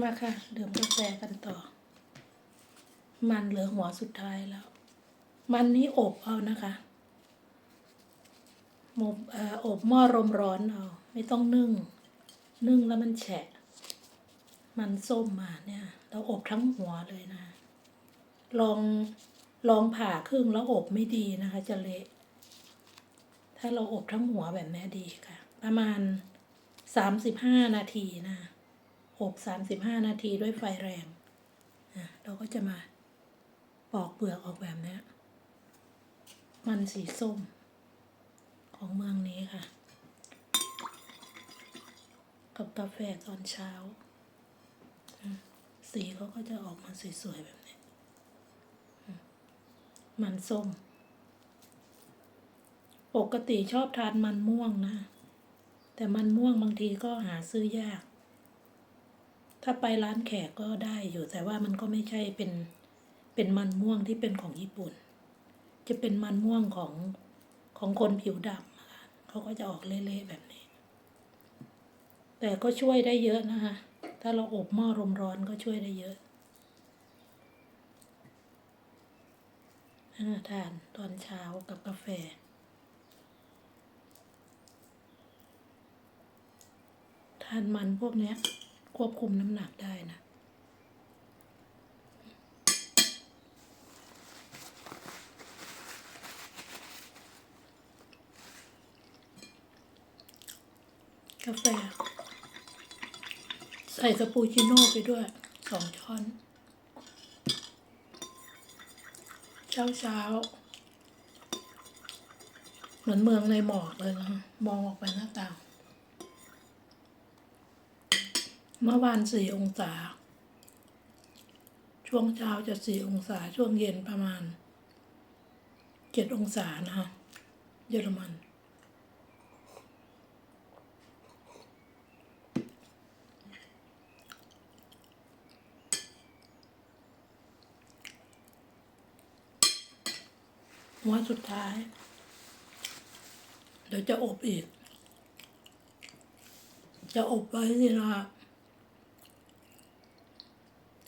มาค่ะดื่มกาแฟกันต่อ มันเหลือหัวสุดท้ายแล้ว มันนี้อบเอานะคะหมบเอ่ออบหม้อลมร้อนเอาไม่ต้องนึ่ง นึ่งแล้วมันแฉะ มันส้มมาเนี่ย เราอบทั้งหัวเลยนะ ลองลองผ่าครึ่งแล้วอบไม่ดีนะคะ จะเละ ถ้าเราอบทั้งหัวแบบนี้ดีค่ะ ประมาณสามสิบห้านาทีนะ อบสามสิบห้านาทีด้วยไฟแรงเราก็จะมาปอกเปลือกออกแบบนี้มันสีส้ม ของเมืองนี้ค่ะ กับกาแฟตอนเช้า สีเขาก็จะออกมาสวยๆแบบนี้ มันส้ม ปกติชอบทานมันม่วงนะ แต่มันม่วงบางทีก็หาซื้อยาก ถ้าไปร้านแขกก็ได้อยู่แต่ว่ามันก็ไม่ใช่เป็นเป็นมันม่วงที่เป็นของญี่ปุ่น จะเป็นมันม่วงของของคนผิวดำเขาก็จะออกเละๆแบบนี้ แต่ก็ช่วยได้เยอะนะคะถ้าเราอบหม้อลมร้อนก็ช่วยได้เยอะอ่าทานตอนเช้ากับกาแฟทานมันพวกเนี้ย ควบคุมน้ำหนักได้นะ กาแฟ ใส่คาปูชิโน่ไปด้วยสองช้อน เช้าเช้าๆเหมือนเมืองในหมอกเลยนะ มองออกไปหน้าต่าง เมื่อวานสี่องศา ช่วงเช้าจะสี่องศา ช่วงเย็นประมาณเจ็ดองศานะคะเยอรมัน หัวสุดท้าย เดี๋ยวจะอบอีก จะอบไว้ทีละ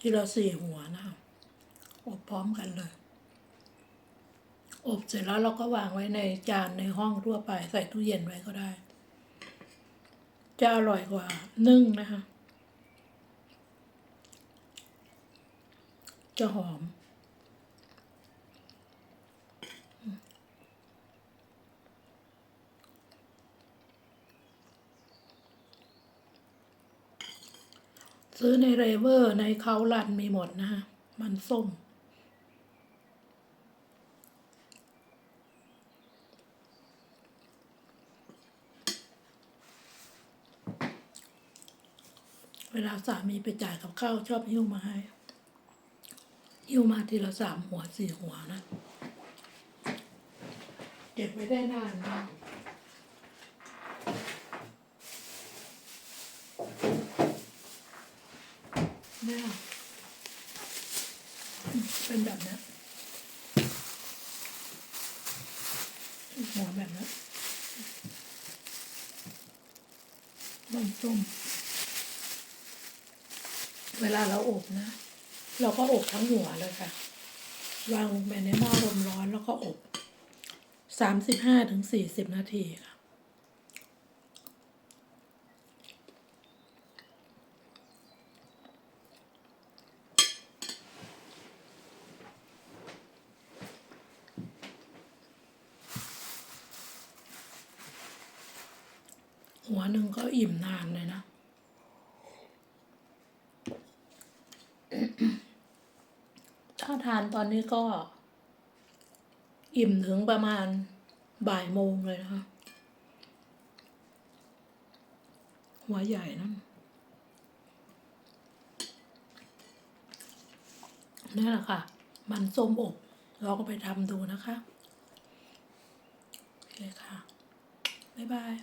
ทีละสี่หัวนะคะอบพร้อมกันเลย อบเสร็จแล้วเราก็วางไว้ในจานในห้องทั่วไป ใส่ตู้เย็นไว้ก็ได้ จะอร่อยกว่านึ่งนะคะ จะหอม ซื้อในเรเวอร์ในเขาลันมีหมดนะคะมันส้ม เวลาสามีไปจ่ายกับข้าวชอบหิ้วมาให้หิ้วมาทีละสามหัวสี่หัวนะ เก็บไว้ได้นานมา เนี่ยเป็นแบบนี้หัวแบบนี้ยมันส้ม เวลาเราอบนะ เราก็อบทั้งหัวเลยค่ะ วางลงไปในหม้อลมร้อนแล้วก็อบสามสิบห้าถึงสี่สิบนาทีค่ะ หัวหนึ่งก็อิ่มนานเลยนะ ถ้าทานตอนนี้ก็ อิ่มถึงประมาณบ่ายโมงเลยนะคะ หัวใหญ่นะนี่แหละค่ะ มันส้มอบเราก็ไปทำดูนะคะ โอเคค่ะ บ๊ายบาย